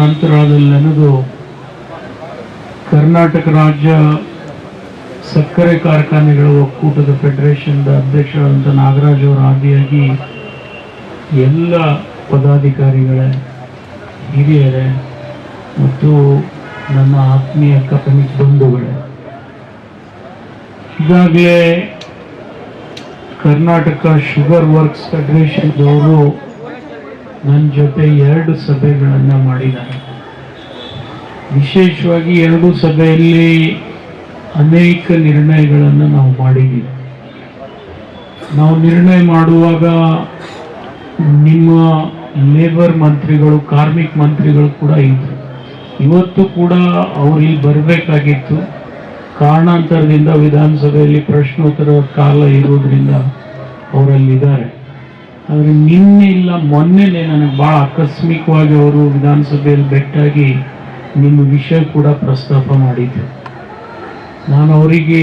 ನಂತರದಲ್ಲಿ ನನಗೂ ಕರ್ನಾಟಕ ರಾಜ್ಯ ಸಕ್ಕರೆ ಕಾರ್ಖಾನೆಗಳ ಒಕ್ಕೂಟದ ಫೆಡರೇಷನ್ದ ಅಧ್ಯಕ್ಷರಾದಂಥ ನಾಗರಾಜ್ ಅವರ ಆದಿಯಾಗಿ ಎಲ್ಲ ಪದಾಧಿಕಾರಿಗಳೇ, ಹಿರಿಯರೇ ಮತ್ತು ನನ್ನ ಆತ್ಮೀಯ ಕಪನಿ ಬಂಧುಗಳೇ, ಈಗಾಗಲೇ ಕರ್ನಾಟಕ ಶುಗರ್ ವರ್ಕ್ಸ್ ಫೆಡರೇಷನ್ದವರು ನನ್ನ ಜೊತೆ ಎರಡು ಸಭೆಗಳನ್ನು ಮಾಡಿದ್ದಾರೆ. ವಿಶೇಷವಾಗಿ ಎರಡು ಸಭೆಯಲ್ಲಿ ಅನೇಕ ನಿರ್ಣಯಗಳನ್ನು ನಾವು ಮಾಡಿದ್ದೀವಿ. ನಾವು ನಿರ್ಣಯ ಮಾಡುವಾಗ ನಿಮ್ಮ ಲೇಬರ್ ಮಂತ್ರಿಗಳು, ಕಾರ್ಮಿಕ ಮಂತ್ರಿಗಳು ಕೂಡ ಇದ್ರು. ಇವತ್ತು ಕೂಡ ಅವರು ಇಲ್ಲಿ ಬರಬೇಕಾಗಿತ್ತು. ಕಾರಣಾಂತರದಿಂದ ವಿಧಾನಸಭೆಯಲ್ಲಿ ಪ್ರಶ್ನೋತ್ತರ ಕಾಲ ಇರೋದ್ರಿಂದ ಅವರಲ್ಲಿದ್ದಾರೆ ಆದರೆ ನಿನ್ನೆ ಇಲ್ಲ, ಮೊನ್ನೆಲೆ ನನಗೆ ಭಾಳ ಆಕಸ್ಮಿಕವಾಗಿ ಅವರು ವಿಧಾನಸಭೆಯಲ್ಲಿ ಬೆಟ್ಟಾಗಿ ನಿಮ್ಮ ವಿಷಯ ಕೂಡ ಪ್ರಸ್ತಾಪ ಮಾಡಿದ್ದೆ ನಾನು ಅವರಿಗೆ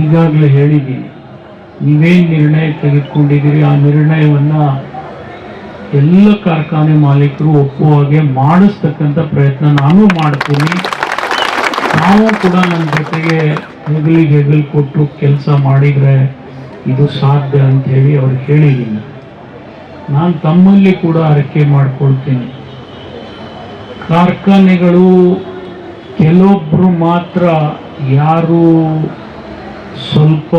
ಈಗಾಗಲೇ ಹೇಳಿದ್ದೀನಿ, ನೀವೇನು ನಿರ್ಣಯ ತೆಗೆದುಕೊಂಡಿದ್ದೀರಿ? ಆ ನಿರ್ಣಯವನ್ನು ಎಲ್ಲ ಕಾರ್ಖಾನೆ ಮಾಲೀಕರು ಒಪ್ಪುವ ಹಾಗೆ ಮಾಡಿಸ್ತಕ್ಕಂಥ ಪ್ರಯತ್ನ ನಾನು ಮಾಡ್ತೀನಿ. ನಾವು ಕೂಡ ನನ್ನ ಜೊತೆಗೆ ಹೆಗಲಿಗೆ ಹೆಗಲು ಕೊಟ್ಟು ಕೆಲಸ ಮಾಡಿದರೆ ಇದು ಸಾಧ್ಯ ಅಂತ ಹೇಳಿ ಅವ್ರಿಗೆ ಹೇಳಿದ್ದೀನಿ. ನಾನು ತಮ್ಮಲ್ಲಿ ಕೂಡ ಆರೈಕೆ ಮಾಡ್ಕೊಳ್ತೀನಿ. ಕಾರ್ಖಾನೆಗಳು ಕೆಲವೊಬ್ರು ಮಾತ್ರ ಯಾರು ಸ್ವಲ್ಪ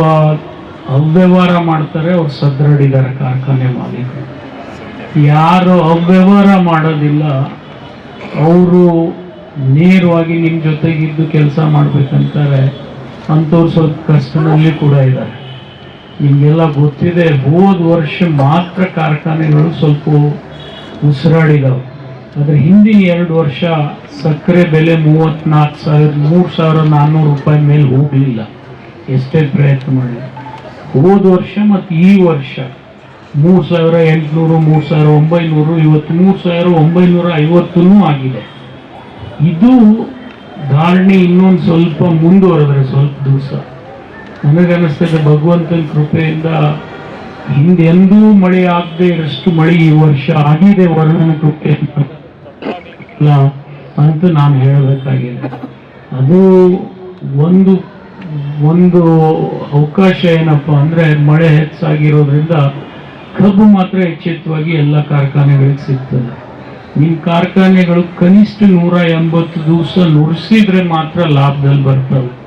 ಅವ್ಯವಹಾರ ಮಾಡ್ತಾರೆ, ಅವ್ರು ಸದೃಢಿದ್ದಾರೆ ಕಾರ್ಖಾನೆ ಮಾಲೀಕರು. ಯಾರು ಅವ್ಯವಹಾರ ಮಾಡೋದಿಲ್ಲ, ಅವರು ನೇರವಾಗಿ ನಿಮ್ಮ ಜೊತೆಗಿದ್ದು ಕೆಲಸ ಮಾಡ್ಬೇಕಂತಾರೆ ಅಂಥವ್ರು ಸ್ವಲ್ಪ ಕಷ್ಟದಲ್ಲಿ ಕೂಡ ಇದ್ದಾರೆ. ನಿಮಗೆಲ್ಲ ಗೊತ್ತಿದೆ ಹೋದ ವರ್ಷ ಮಾತ್ರ ಕಾರ್ಖಾನೆಗಳು ಸ್ವಲ್ಪ ಉಸಿರಾಡಿದವು. ಆದರೆ ಹಿಂದಿನ ಎರಡು ವರ್ಷ ಸಕ್ಕರೆ ಬೆಲೆ ಮೂವತ್ತ್ನಾಲ್ಕು ಸಾವಿರ, ಮೂರು ಸಾವಿರ ನಾನ್ನೂರು ರೂಪಾಯಿ ಮೇಲೆ ಹೋಗಲಿಲ್ಲ. ಎಷ್ಟೇ ಪ್ರಯತ್ನ ಮಾಡಿ ಹೋದ ವರ್ಷ ಮತ್ತು ಈ ವರ್ಷ ಮೂರು ಸಾವಿರ ಎಂಟುನೂರು, ಮೂರು ಸಾವಿರ ಒಂಬೈನೂರು, ಇವತ್ತು ಮೂರು ಸಾವಿರ ಒಂಬೈನೂರ ಐವತ್ತೂ ಆಗಿದೆ. ಇದು ಧಾರಣೆ ಇನ್ನೊಂದು ಸ್ವಲ್ಪ ಮುಂದುವರೆದ್ರೆ ಸ್ವಲ್ಪ ದಿವಸ. ನನಗನ್ನಿಸ್ತದೆ ಭಗವಂತನ ಕೃಪೆಯಿಂದ ಹಿಂದೆಂದೂ ಮಳೆ ಆಗದೆ ಇರಷ್ಟು ಮಳೆ ಈ ವರ್ಷ ಆಗಿದೆ ವರ್ಣನ ಕೃಪೆ ಅಂತ. ನಾನು ಹೇಳಬೇಕಾಗಿದೆ. ಅದು ಒಂದು ಒಂದು ಅವಕಾಶ ಏನಪ್ಪ ಅಂದ್ರೆ ಮಳೆ ಹೆಚ್ಚಾಗಿರೋದ್ರಿಂದ ಕಬ್ಬು ಮಾತ್ರ ಎಚ್ಚೆತ್ತವಾಗಿ ಎಲ್ಲ ಕಾರ್ಖಾನೆಗಳಿಗೆ ಸಿಗ್ತದೆ. ನಿಮ್ಮ ಕಾರ್ಖಾನೆಗಳು ಕನಿಷ್ಠ ನೂರ ಎಂಬತ್ತು ದಿವಸ ನುರಿಸಿದ್ರೆ ಮಾತ್ರ ಲಾಭದಲ್ಲಿ ಬರ್ತವೆ.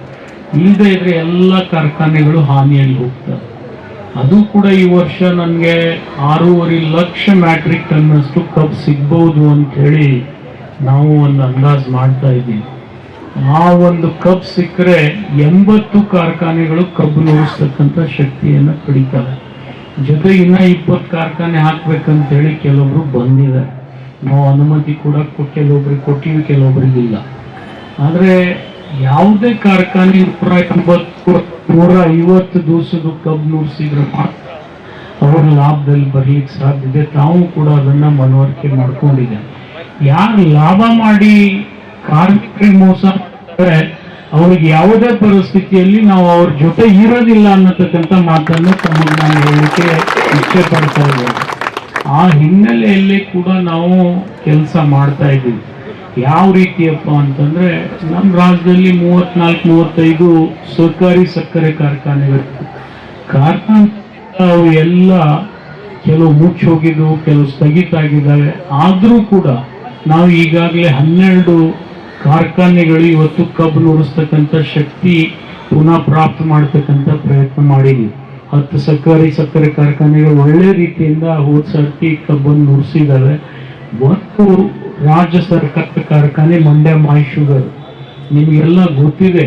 ಇಲ್ಲದೆ ಇದ್ರೆ ಎಲ್ಲ ಕಾರ್ಖಾನೆಗಳು ಹಾನಿಯಲ್ಲಿ ಹೋಗ್ತವೆ. ಅದು ಕೂಡ ಈ ವರ್ಷ ನನಗೆ ಆರೂವರೆ ಲಕ್ಷ ಮ್ಯಾಟ್ರಿಕ್ ಟನ್ನಷ್ಟು ಕಬ್ ಸಿಗ್ಬೋದು ಅಂತ ಹೇಳಿ ನಾವು ಒಂದು ಅಂದಾಜು ಮಾಡ್ತಾ ಇದ್ದೀವಿ. ಆ ಒಂದು ಕಬ್ ಸಿಕ್ಕರೆ ಎಂಬತ್ತು ಕಾರ್ಖಾನೆಗಳು ಕಬ್ಬು ನೋಡಿಸ್ತಕ್ಕಂಥ ಶಕ್ತಿಯನ್ನು ಪಡಿತವೆ. ಜೊತೆಗೆ ಇನ್ನ ಇಪ್ಪತ್ತು ಕಾರ್ಖಾನೆ ಹಾಕ್ಬೇಕಂತ ಹೇಳಿ ಕೆಲವರು ಬಂದಿದ್ದಾರೆ. ನಾವು ಅನುಮತಿ ಕೂಡ ಕೆಲವೊಬ್ರಿಗೆ ಕೊಟ್ಟಿವಿ ಕೆಲವೊಬ್ರಿಗೆ ಇಲ್ಲ. ಆದ್ರೆ ಯಾವುದೇ ಕಾರ್ಖಾನೆ ನೂರ ಎಂಬತ್ತು ನೂರ ಐವತ್ತು ದಿವಸದ ಕಬ್ಬು ನುಡಿಸಿದ್ರೆ ಮಾತ್ರ ಅವ್ರ ಲಾಭದಲ್ಲಿ ಬರ್ಲಿಕ್ಕೆ ಇದೆ. ತಾವು ಕೂಡ ಅದನ್ನ ಮನವರಿಕೆ ಮಾಡ್ಕೊಂಡಿದ್ದಾರೆ. ಯಾರು ಲಾಭ ಮಾಡಿ ಕಾರ್ಮಿಕರಿಗೆ ಮೋಸ ಅವ್ರಿಗೆ ಯಾವುದೇ ಪರಿಸ್ಥಿತಿಯಲ್ಲಿ ನಾವು ಅವ್ರ ಜೊತೆ ಇರೋದಿಲ್ಲ ಅನ್ನತಕ್ಕಂಥ ಮಾತನ್ನು ತಮಗೆ ನಾನು ಹೇಳಲಿಕ್ಕೆ ಇಚ್ಛೆ ಇದ್ದೇನೆ ಆ ಹಿನ್ನೆಲೆಯಲ್ಲಿ ಕೂಡ ನಾವು ಕೆಲಸ ಮಾಡ್ತಾ ಇದ್ದೀವಿ. ಯಾವ ರೀತಿಯಪ್ಪ ಅಂತಂದ್ರೆ ನಮ್ಮ ರಾಜ್ಯದಲ್ಲಿ ಮೂವತ್ನಾಲ್ಕು, ಮೂವತ್ತೈದು ಸರ್ಕಾರಿ ಸಕ್ಕರೆ ಕಾರ್ಖಾನೆಗಳು ಕಾರ್ಖಾನೆ ಅವು ಎಲ್ಲ ಕೆಲವು ಮುಚ್ಚಿ ಹೋಗಿದ್ದು, ಕೆಲವು ಸ್ಥಗಿತ ಆಗಿದ್ದಾವೆ. ಆದರೂ ಕೂಡ ನಾವು ಈಗಾಗಲೇ ಹನ್ನೆರಡು ಕಾರ್ಖಾನೆಗಳು ಇವತ್ತು ಕಬ್ಬು ನುಡಿಸ್ತಕ್ಕಂಥ ಶಕ್ತಿ ಪುನಃ ಪ್ರಾಪ್ತ ಮಾಡ್ತಕ್ಕಂಥ ಪ್ರಯತ್ನ ಮಾಡಿದ್ವಿ. ಹತ್ತು ಸರ್ಕಾರಿ ಸಕ್ಕರೆ ಕಾರ್ಖಾನೆಗಳು ಒಳ್ಳೆ ರೀತಿಯಿಂದ ಹೋದ ಸರ್ತಿ ಕಬ್ಬನ್ನು ನುಡಿಸಿದ್ದಾವೆ. ಒಂದು ರಾಜ್ಯ ಸರ್ಕಾರದ ಕಾರ್ಖಾನೆ, ಮಂಡ್ಯ ಮಾಯ್ ಶುಗರ್ ನಿಮಗೆಲ್ಲ ಗೊತ್ತಿದೆ,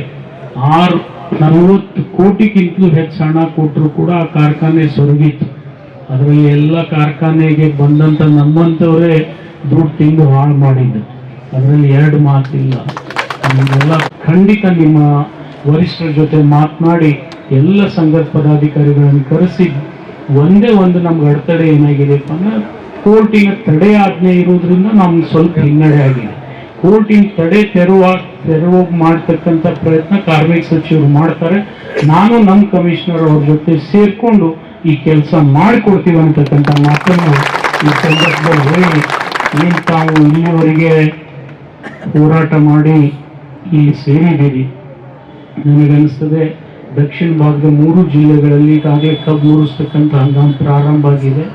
ಆರು, ನಲವತ್ತು ಕೋಟಿಗಿಂತಲೂ ಹೆಚ್ಚು ಹಣ ಕೊಟ್ಟರು ಕೂಡ ಆ ಕಾರ್ಖಾನೆ ಸೊರಗಿತ್ತು. ಅದರಲ್ಲಿ ಎಲ್ಲ ಕಾರ್ಖಾನೆಗೆ ಬಂದಂಥ ನಮ್ಮಂಥವರೇ ದುಡ್ಡು ತಿಂದು ಹಾಳು ಮಾಡಿದ್ದು ಅದರಲ್ಲಿ ಎರಡು ಮಾತಿಲ್ಲ. ನಿಮಗೆಲ್ಲ ಖಂಡಿತ ನಿಮ್ಮ ವರಿಷ್ಠರ ಜೊತೆ ಮಾತನಾಡಿ ಎಲ್ಲ ಸಂಘದ ಪದಾಧಿಕಾರಿಗಳನ್ನು ಕರೆಸಿ, ಒಂದೇ ಒಂದು ನಮ್ಗೆ ಅಡೆತಡೆ ಏನಾಗಿದೆಪ್ಪ ಅಂದ್ರೆ ಕೋರ್ಟಿನ ತಡೆ ಆಜ್ಞೆ ಇರೋದ್ರಿಂದ ನಮ್ಗೆ ಸ್ವಲ್ಪ ಹಿನ್ನಡೆ ಆಗಿದೆ. ಕೋರ್ಟಿನ ತಡೆ ತೆರವ, ತೆರವು ಮಾಡ್ತಕ್ಕಂಥ ಪ್ರಯತ್ನ ಕಾರ್ಮಿಕ ಸಚಿವರು ಮಾಡ್ತಾರೆ. ನಾನು ನಮ್ಮ ಕಮಿಷನರ್ ಅವ್ರ ಜೊತೆ ಸೇರಿಕೊಂಡು ಈ ಕೆಲಸ ಮಾಡಿಕೊಡ್ತೀವಿ ಅಂತಕ್ಕಂಥ ಮಾತನ್ನು ಈ ಸಂದರ್ಭದಲ್ಲಿ ಹೇಳಿ ಏನು ತಾವು ಇಲ್ಲಿವರೆಗೆ ಹೋರಾಟ ಮಾಡಿ ಇಲ್ಲಿ ಸೇರಿದ್ದೀರಿ. ನನಗನ್ನಿಸ್ತದೆ ದಕ್ಷಿಣ ಭಾಗದ ಮೂರು ಜಿಲ್ಲೆಗಳಲ್ಲಿ ಈಗಾಗಲೇ ಕಬ್ಬು ಮೂರಿಸ್ತಕ್ಕಂಥ ಹಂಗಾಮ ಪ್ರಾರಂಭ ಆಗಿದೆ.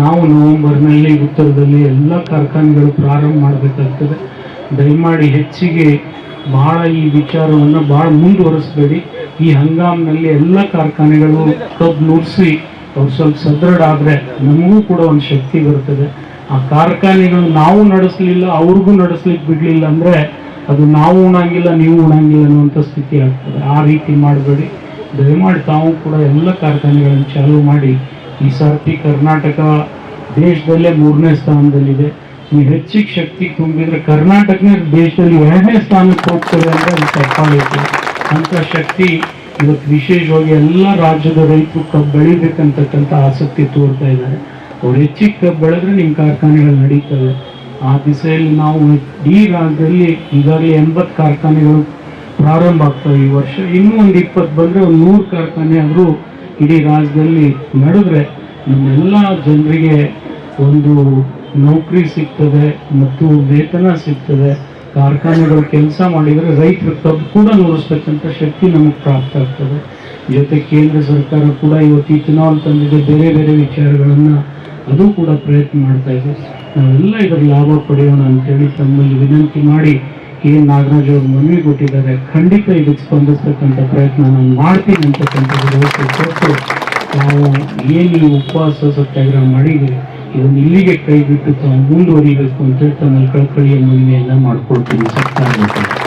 ನಾವು ನವೆಂಬರ್ನಲ್ಲಿ ಉತ್ತರದಲ್ಲಿ ಎಲ್ಲ ಕಾರ್ಖಾನೆಗಳು ಪ್ರಾರಂಭ ಮಾಡಬೇಕಾಗ್ತದೆ. ದಯಮಾಡಿ ಹೆಚ್ಚಿಗೆ ಭಾಳ ಈ ವಿಚಾರವನ್ನು ಭಾಳ ಮುಂದುವರಿಸ್ಬೇಡಿ. ಈ ಹಂಗಾಮ್ನಲ್ಲಿ ಎಲ್ಲ ಕಾರ್ಖಾನೆಗಳು ಕಬ್ಬು ನುಡಿಸಿ ಅವ್ರು ಸ್ವಲ್ಪ ಸದೃಢ ಆದರೆ ನಮಗೂ ಕೂಡ ಒಂದು ಶಕ್ತಿ ಬರ್ತದೆ. ಆ ಕಾರ್ಖಾನೆಗಳು ನಾವು ನಡೆಸಲಿಲ್ಲ, ಅವ್ರಿಗೂ ನಡೆಸ್ಲಿಕ್ಕೆ ಬಿಡಲಿಲ್ಲ ಅಂದರೆ ಅದು ನಾವು ಉಣಂಗಿಲ್ಲ, ನೀವು ಉಣಂಗಿಲ್ಲ ಅನ್ನುವಂಥ ಸ್ಥಿತಿ ಆಗ್ತದೆ. ಆ ರೀತಿ ಮಾಡಬೇಡಿ. ದಯಮಾಡಿ ತಾವು ಕೂಡ ಎಲ್ಲ ಕಾರ್ಖಾನೆಗಳನ್ನು ಚಾಲೂ ಮಾಡಿ ಈ ಸರ್ತಿ ಕರ್ನಾಟಕ ದೇಶದಲ್ಲೇ ಮೂರನೇ ಸ್ಥಾನದಲ್ಲಿದೆ. ನೀವು ಹೆಚ್ಚಿಗೆ ಶಕ್ತಿ ತುಂಬಿದ್ರೆ ಕರ್ನಾಟಕನೇ ದೇಶದಲ್ಲಿ ಎರಡನೇ ಸ್ಥಾನಕ್ಕೆ ಹೋಗ್ತದೆ ಅಂತ ಅದು ತಪ್ಪಾಗುತ್ತೆ ಅಂತ ಶಕ್ತಿ ಇವತ್ತು ವಿಶೇಷವಾಗಿ ಎಲ್ಲ ರಾಜ್ಯದ ರೈತರು ಕಬ್ಬು ಬೆಳಿಬೇಕಂತಕ್ಕಂಥ ಆಸಕ್ತಿ ತೋರ್ತಾ ಇದ್ದಾರೆ. ಅವ್ರು ಹೆಚ್ಚಿಗೆ ಕಬ್ಬು ಬೆಳೆದ್ರೆ ನಿಮ್ಮ ಕಾರ್ಖಾನೆಗಳು ನಡೀತವೆ. ಆ ದಿಸೆಯಲ್ಲಿ ನಾವು ಈ ರಾಜ್ಯದಲ್ಲಿ ಈಗಾಗಲೇ ಎಂಬತ್ತು ಕಾರ್ಖಾನೆಗಳು ಪ್ರಾರಂಭ ಆಗ್ತವೆ ಈ ವರ್ಷ. ಇನ್ನೂ ಒಂದು ಇಪ್ಪತ್ತು ಬಂದರೆ ಒಂದು ನೂರು ಕಾರ್ಖಾನೆ ಆದರೂ ಇಡೀ ರಾಜ್ಯದಲ್ಲಿ ನಡೆದ್ರೆ ನಮ್ಮೆಲ್ಲ ಜನರಿಗೆ ಒಂದು ನೌಕರಿ ಸಿಗ್ತದೆ ಮತ್ತು ವೇತನ ಸಿಗ್ತದೆ. ಕಾರ್ಖಾನೆಗಳು ಕೆಲಸ ಮಾಡಿದರೆ ರೈತರು ಕಬ್ಬು ಕೂಡ ನೋಡಿಸ್ತಕ್ಕಂಥ ಶಕ್ತಿ ನಮಗೆ ಪ್ರಾಪ್ತ ಆಗ್ತದೆ. ಜೊತೆ ಕೇಂದ್ರ ಸರ್ಕಾರ ಕೂಡ ಇವತ್ತು ಇಥನಾಲ್ ತಂದಿದೆ. ಬೇರೆ ಬೇರೆ ವಿಚಾರಗಳನ್ನು ಅದು ಕೂಡ ಪ್ರಯತ್ನ ಮಾಡ್ತಾ ಇದೆ. ನಾವೆಲ್ಲ ಇದರ ಲಾಭ ಪಡೆಯೋಣ ಅಂತೇಳಿ ತಮ್ಮಲ್ಲಿ ವಿನಂತಿ ಮಾಡಿ ಏನು ನಾಗರಾಜ್ ಅವರು ಮನವಿ ಕೊಟ್ಟಿದ್ದಾರೆ. ಖಂಡಿತ ಇದಕ್ಕೆ ಸ್ಪಂದಿಸ್ತಕ್ಕಂಥ ಪ್ರಯತ್ನ ನಾನು ಮಾಡ್ತೀನಿ ಅಂತಕ್ಕಂಥದ್ದು ಕೊಟ್ಟು ನಾವು ಏನು ಈ ಉಪವಾಸ ಸತ್ಯಾಗ್ರಹ ಮಾಡಿದ್ದೀವಿ ಇದನ್ನು ಇಲ್ಲಿಗೆ ಕೈ ಬಿಟ್ಟು ತಾವು ಮುಂದುವರಿಬೇಕು ಅಂತೇಳಿ ತಮ್ಮಲ್ಲಿ ಕಳಕಳಿಯ ಮನವಿಯನ್ನು ಮಾಡ್ಕೊಳ್ತೀನಿ. ಸರ್ಕಾರ